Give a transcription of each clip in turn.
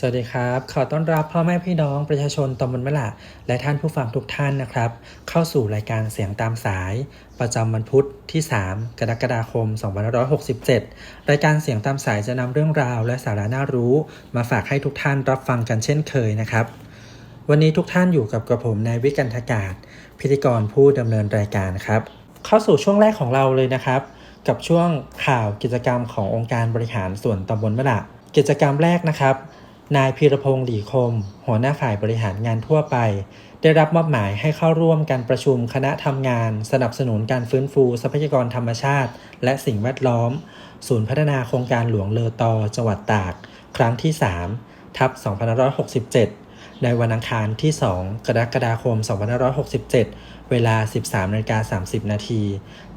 สวัสดีครับ ขอต้อนรับพ่อแม่พี่น้องประชาชนตำบลมะละและท่านผู้ฟังทุกท่านนะครับ เข้าสู่รายการเสียงตามสาย ประจำวันพุธที่ 3 กรกฎาคม 2567 รายการเสียงตามสายจะนำเรื่องราวและสาระน่ารู้ มาฝากให้ทุกท่านรับฟังกันเช่นเคยนะครับ วันนี้ทุกท่านอยู่กับกระผมนายวิกันทกาศ พิธีกรผู้ดำเนินรายการครับ เข้าสู่ช่วงแรกของเราเลยนะครับ กับช่วงข่าวกิจกรรมขององค์การบริหารส่วนตำบลมะละกิจกรรมแรกนะครับ นายพีรพงศ์หลีคม หัวหน้าฝ่ายบริหารงานทั่วไป ได้รับมอบหมายให้เข้าร่วมการประชุมคณะทำงาน สนับสนุนการฟื้นฟูทรัพยากรธรรมชาติ และสิ่งแวดล้อม ศูนย์พัฒนาโครงการหลวงเลอตอจังหวัดตาก ครั้งที่ 3 ทับ2567 ในวันอังคารที่ 2 กรกฎาคม 2567 เวลา 13นาฬิกา30 นาที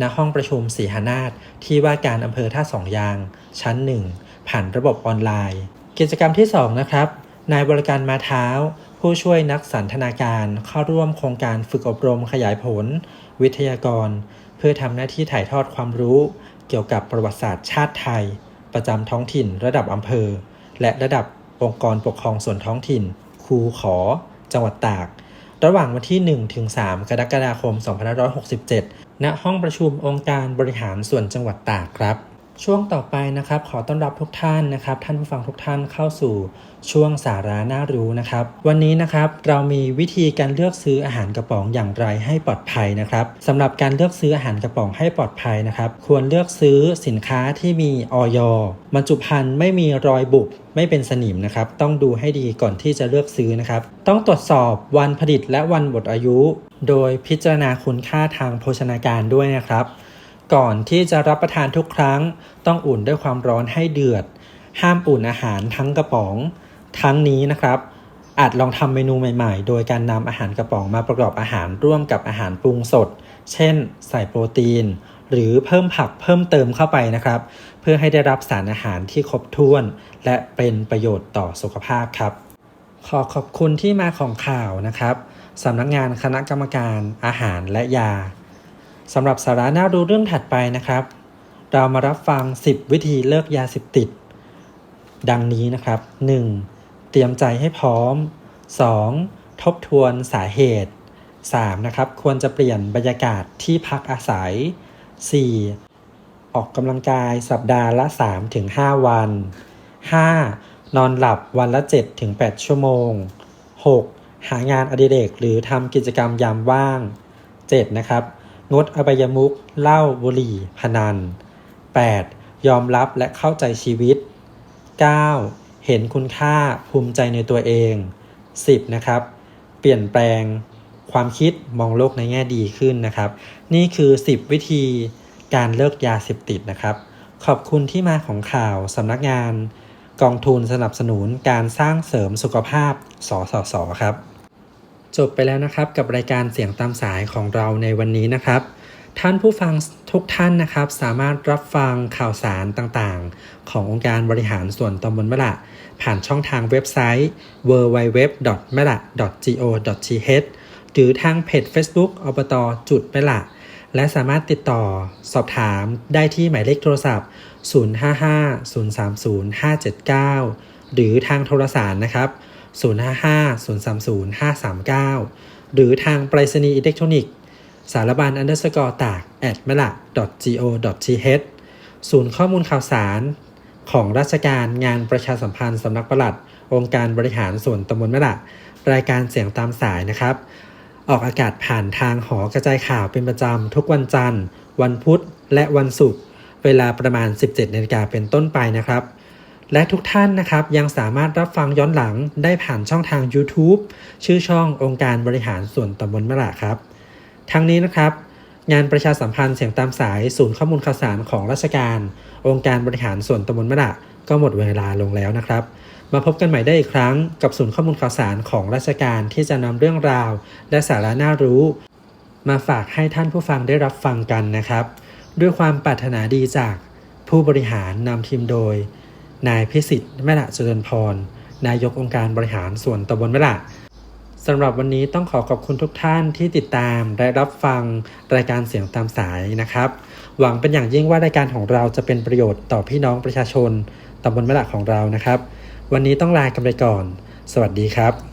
ณห้องประชุมสีหนาฏที่ว่าการอำเภอท่าสองยาง ชั้น 1 ผ่านระบบออนไลน์ กิจกรรมที่ 2 นะครับ นายบริการมาเท้า ผู้ช่วยนักสันทนาการเข้าร่วมโครงการฝึกอบรมขยายผล วิทยากร เพื่อทำหน้าที่ถ่ายทอดความรู้ เกี่ยวกับประวัติศาสตร์ชาติไทย ประจำท้องถิ่นระดับอำเภอ และระดับองค์กรปกครองส่วนท้องถิ่นครูขอ จังหวัดตาก ระหว่างวันที่1ถึง3กรกฎาคม 2567 ณ ห้องประชุมองค์การบริหารส่วนจังหวัดตากครับ ช่วงต่อไปนะครับ ขอต้อนรับทุกท่านนะครับ ท่านผู้ฟังทุกท่านเข้าสู่ช่วงสาระน่ารู้นะครับ วันนี้นะครับเรามีวิธีการเลือกซื้ออาหารกระป๋องอย่างไรให้ปลอดภัยนะครับสำหรับการเลือกซื้ออาหารกระป๋องให้ปลอดภัยนะครับ ควรเลือกซื้อสินค้าที่มีออยบรรจุภัณฑ์ไม่มีรอยบุบไม่เป็นสนิมนะครับ ต้องดูให้ดีก่อนที่จะเลือกซื้อนะครับ ต้องตรวจสอบวันผลิตและวันหมดอายุ โดยพิจารณาคุณค่าทางโภชนาการด้วยนะครับ ก่อนที่จะรับประทานทุกครั้ง ต้องอุ่นด้วยความร้อนให้เดือด ห้ามอุ่นอาหารทั้งกระป๋อง ทั้งนี้นะครับ อาจลองทำเมนูใหม่ๆ โดยการนำอาหารกระป๋องมาประกอบอาหารร่วมกับอาหารปรุงสด เช่น ใส่โปรตีน หรือเพิ่มผักเพิ่มเติมเข้าไปนะครับ เพื่อให้ได้รับสารอาหารที่ครบถ้วน และเป็นประโยชน์ต่อสุขภาพครับ ขอขอบคุณที่มาของข่าวนะครับสำนักงานคณะกรรมการอาหารและยา สำหรับสาระน่ารู้เรื่องถัดไปนะครับ เรามารับฟัง 10 วิธีเลิกยาเสพติด ดังนี้นะครับ 1. เตรียมใจให้พร้อม 2. ทบทวนสาเหตุ 3. นะครับ ควรจะเปลี่ยนบรรยากาศที่พักอาศัย 4. ออกกำลังกายสัปดาห์ละ 3-5 วัน 5. นอนหลับวันละ 7-8 ชั่วโมง 6. หางานอดิเรกหรือทำกิจกรรมยามว่าง 7. นะครับ งดอบายมุขเหล้าบุหรี่ พนัน 8. ยอมรับและเข้าใจชีวิต 9. เห็นคุณค่าภูมิใจในตัวเอง 10. นะครับ เปลี่ยนแปลงความคิดมองโลกในแง่ดีขึ้นนะครับ นี่คือ 10 วิธีการเลิกยาเสพติดนะครับ ขอบคุณที่มาของข่าวสำนักงาน กองทุนสนับสนุนการสร้างเสริมสุขภาพสสสครับ จบไปแล้วนะครับกับรายการเสียงตามสายของเราในวันนี้นะครับ ท่านผู้ฟังทุกท่านนะครับ สามารถรับฟังข่าวสารต่างๆ ขององค์การบริหารส่วนตำบลมะละผ่านช่องทางเว็บไซต์ www.mela.go.th หรือทางเพจ Facebook อบตจุดมะละและสามารถติดต่อสอบถามได้ที่หมายเลขโทรศัพท์ 055-030-579 หรือทางโทรสารนะครับ 055-030-539 หรือทางไปรษณีย์อิเล็กทรอนิกส์สารบัญ underscore ตาก at mela go th ศูนย์ข้อมูลข่าวสารของราชการงานประชาสัมพันธ์สำนักปลัด องค์การบริหารส่วนตำบลมะละรายการเสียงตามสายนะครับ ออกอากาศผ่านทางหอกระจายข่าวเป็นประจำทุกวันจันทร์ วันพุธและวันศุกร์เวลาประมาณ 17นาฬิกาเป็นต้นไปนะครับ และทุกท่านนะครับยังสามารถรับฟังย้อนหลังได้ผ่านช่องทาง YouTube ชื่อช่ององค์การบริหารส่วนตำบลมะละครับ ทั้งนี้นะครับ งานประชาสัมพันธ์เสียงตามสายศูนย์ข้อมูลข่าวสารของราชการ องค์การบริหารส่วนตำบลมะละก็หมดเวลาลงแล้วนะครับ มาพบกันใหม่ได้อีกครั้งกับศูนย์ข้อมูลข่าวสารของราชการที่จะนำเรื่องราว และสาระน่ารู้ มาฝากให้ท่านผู้ฟังได้รับฟังกันนะครับ ด้วยความปรารถนาดีจากผู้บริหารนำทีมโดย นายพิสิทธิ์แม่ละเจริญพร นายกองค์การบริหารส่วนตำบลแม่ละสำหรับวันนี้ต้องขอขอบคุณทุกท่านที่ติดตามและรับฟังรายการเสียงตามสายนะครับ หวังเป็นอย่างยิ่งว่ารายการของเราจะเป็นประโยชน์ต่อพี่น้องประชาชนตำบลแม่ละของเรานะครับ วันนี้ต้องลากันไปก่อน สวัสดีครับ